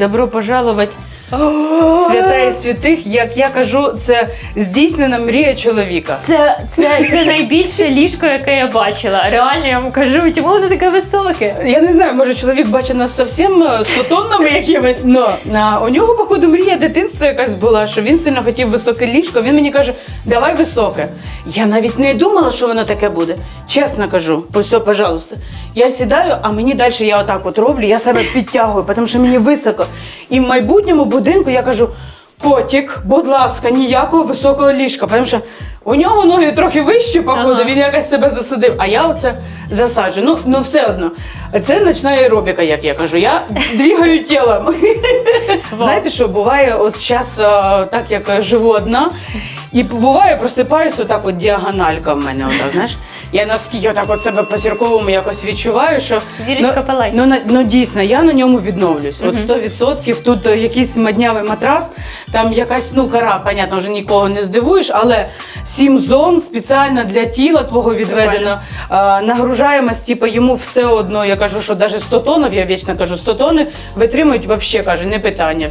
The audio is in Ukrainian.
Добро пожаловать, свята і святих. Як я кажу, це здійснена мрія чоловіка. Це, це, це найбільше ліжко, яке я бачила. Реально я вам кажу, чому воно таке високе? Я не знаю, може чоловік бачить нас зовсім е, сотонними якимись, но а, у нього, походу, мрія дитинства якась була, що він сильно хотів високе ліжко. Він мені каже, давай високе. Я навіть не думала, що воно таке буде. Чесно кажу, все, пожалуйста. Я сідаю, а мені далі я отак от роблю, я себе підтягую, тому що мені високо. І в майбутньому будинку я кажу. Котик, будь ласка, ніякого високого ліжка, тому що у нього ноги трохи вищі, походу, Ага. він якось себе засадив, а я оце засаджу. Ну, ну все одно. Це ночна аеробіка, як я кажу. Я двігаю тілом. Знаєте що, буває, от зараз, так як я живу одна, і буває, просипаюся отак от діагональка в мене. Отак, знаєш? Я наскільки отак от себе по-зірковому якось відчуваю, що Зірочка ну, палай. Ну, на- ну дійсно, я на ньому відновлюсь. От Мгм. 100% тут е, якийсь маднявий матрас, там якась ну кара, понятно, вже нікого не здивуєш, але сім зон спеціально для тіла твого відведено. А, нагружаємось, типу, йому все одно. Я кажу, що навіть 100 тонн, я вічно кажу, 100 тонн витримують, взагалі кажу, не питання.